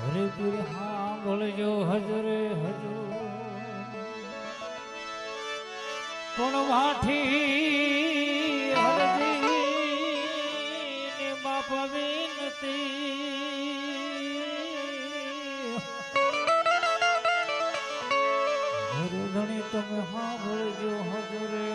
હરે પીર સાંભળજો હજરે હજુ પણ વાઠી હરજી બાપા વિનતી. હરધણી તમે સાંભળજો હજરે.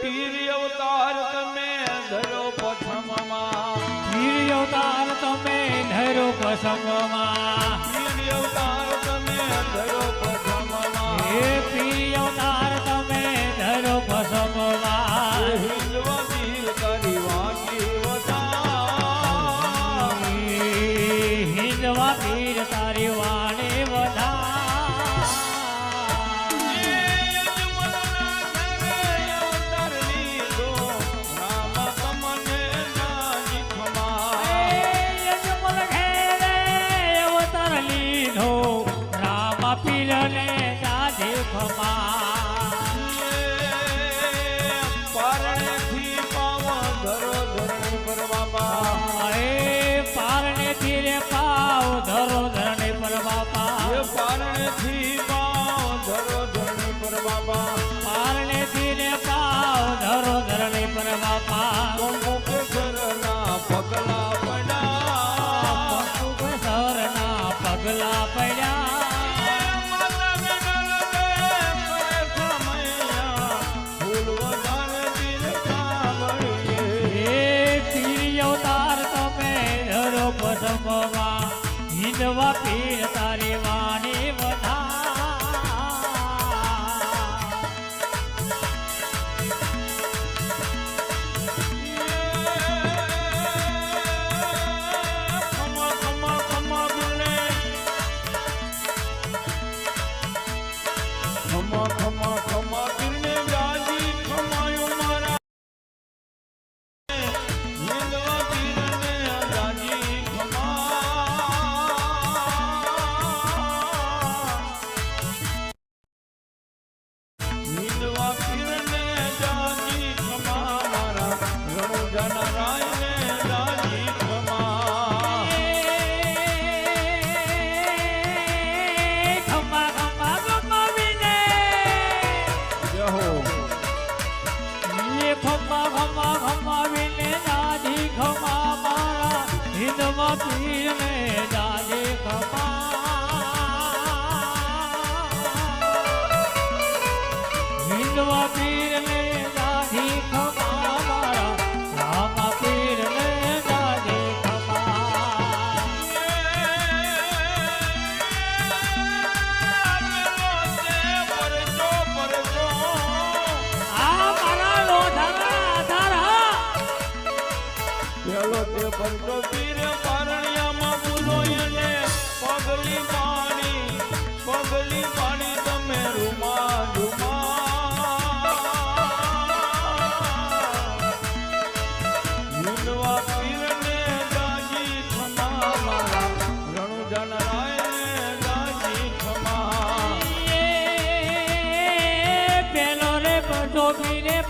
પીર અવતાર તમે ધરો પથમમાં પીર અવતાર તમે ધરો પસમમાં પીર અવતાર તમે ધરો અવતાર পাপি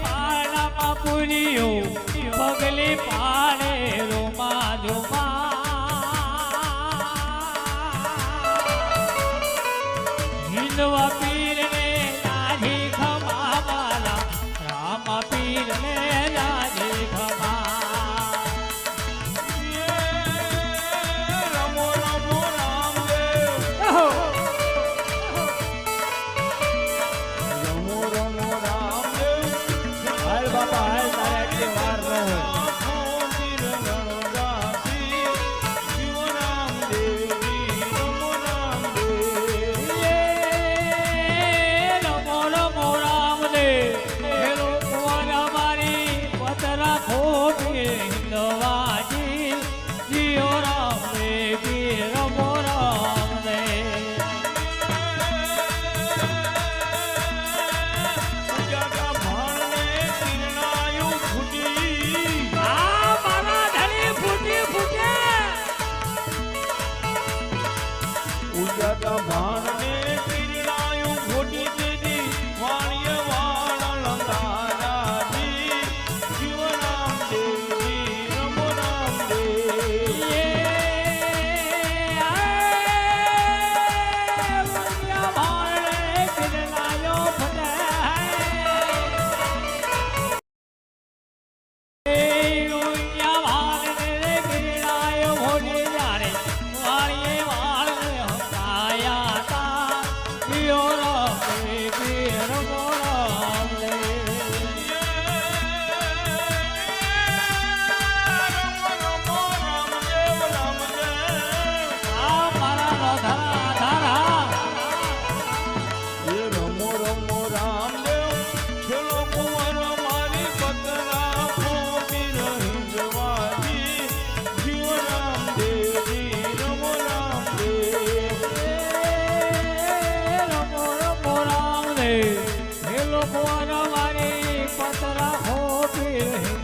માળામાં પૂર્યું પગલે પાડે રોમા ધોમા હિંદવા પીરને કાઢી ખમાવાલા રામા પીરને રા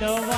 Nova.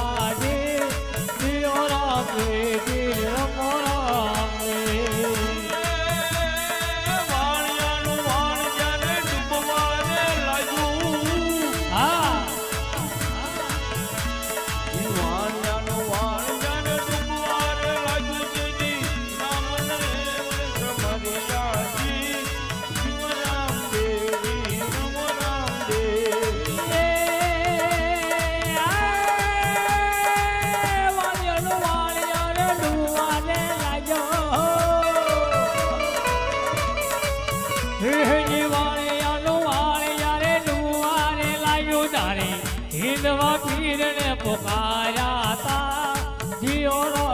વિધવા પીરને પુકાર્યા હતા જીઓનો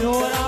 હોય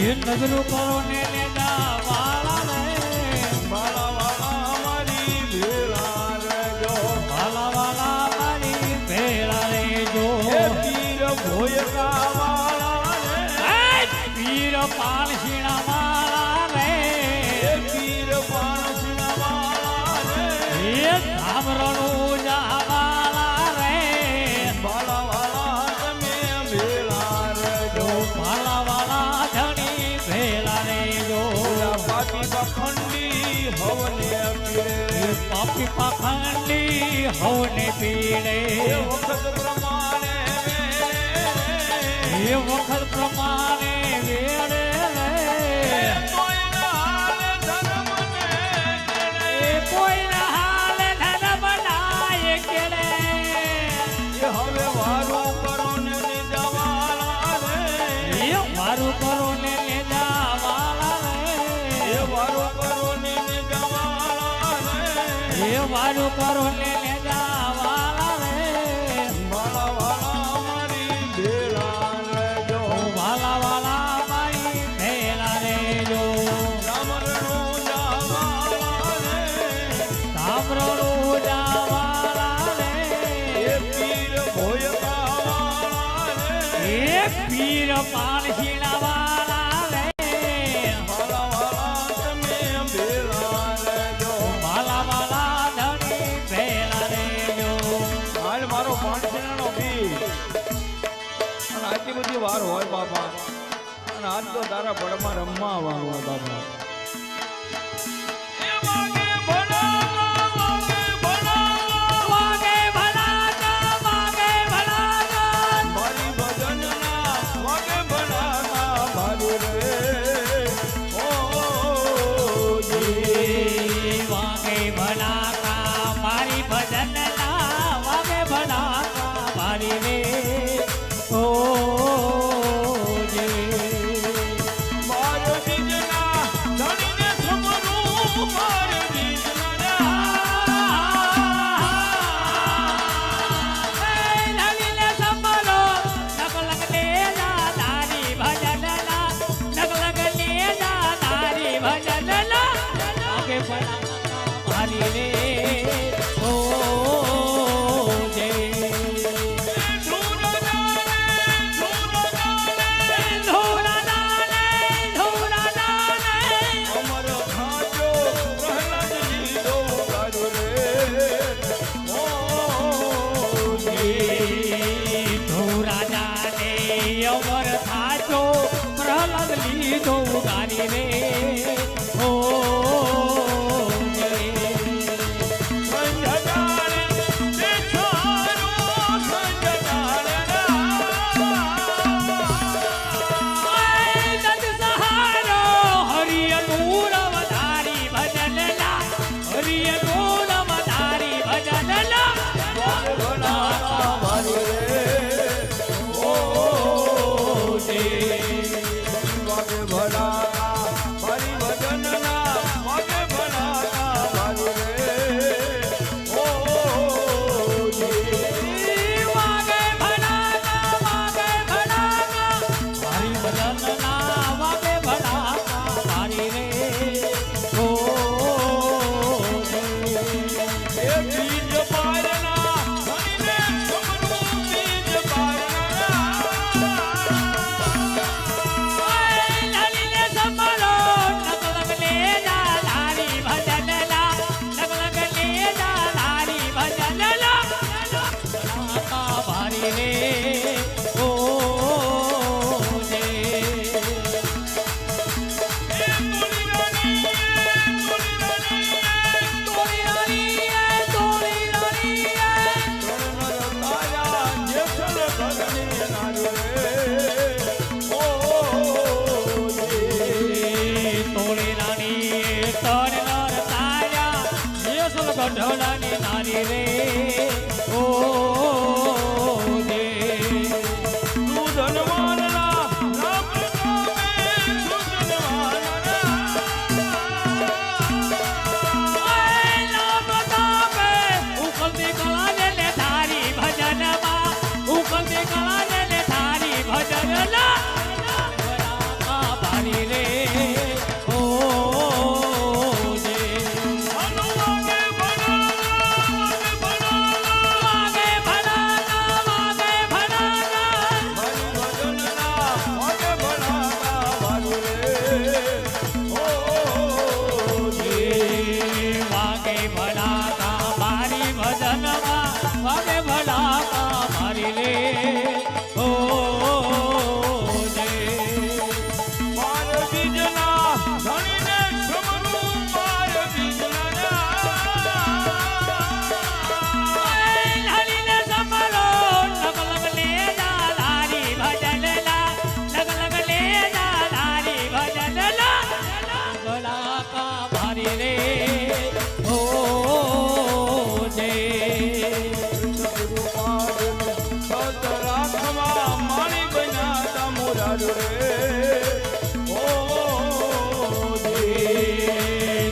ఏం నదులు పాల్వనే મેળે એ વખત પ્રમાણે એ વખત પ્રમાણે વેળે વારું કરો કરો ને આટલી બધી વાર હોય બાપા. અને આજ તો તારા પડમાં રમવા આવવાનું હોય બાપા. વર થાચો પ્રહલાદ લીધો ઉગારી રે. ઓ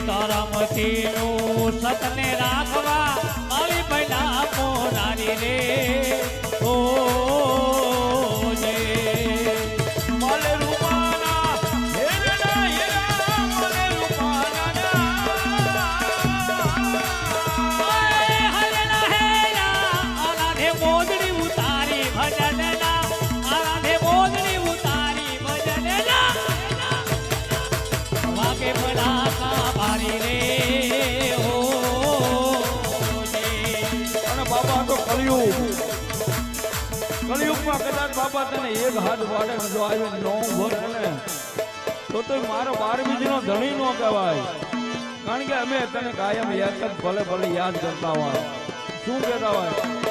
તારા મતીનું સતને રાખવા જિંદગીમાં કદાચ બાપા તને એક હાથ વાડે જો આવ્યો નો ભર ને તો તો મારો બારબીજ નો ધણી નો કહેવાય. કારણ કે અમે તને કાયમ યાદ ભલે ભલે યાદ કરતા હોય. શું કહેતા હોય?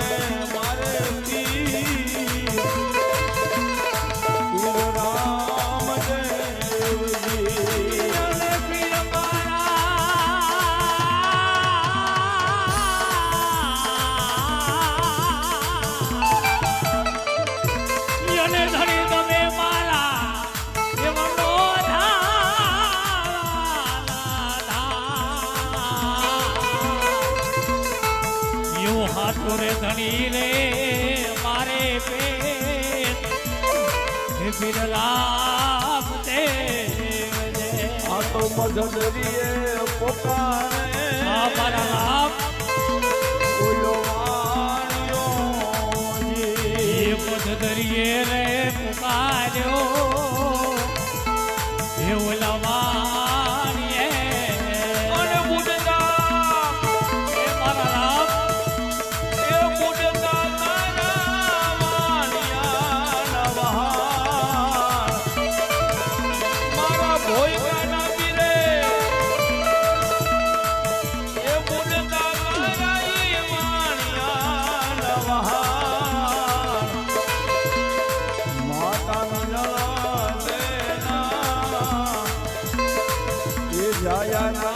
Yeah. ભજનરીએ પોતાને. મારા રામ ઓયો વાણ્યો યા યા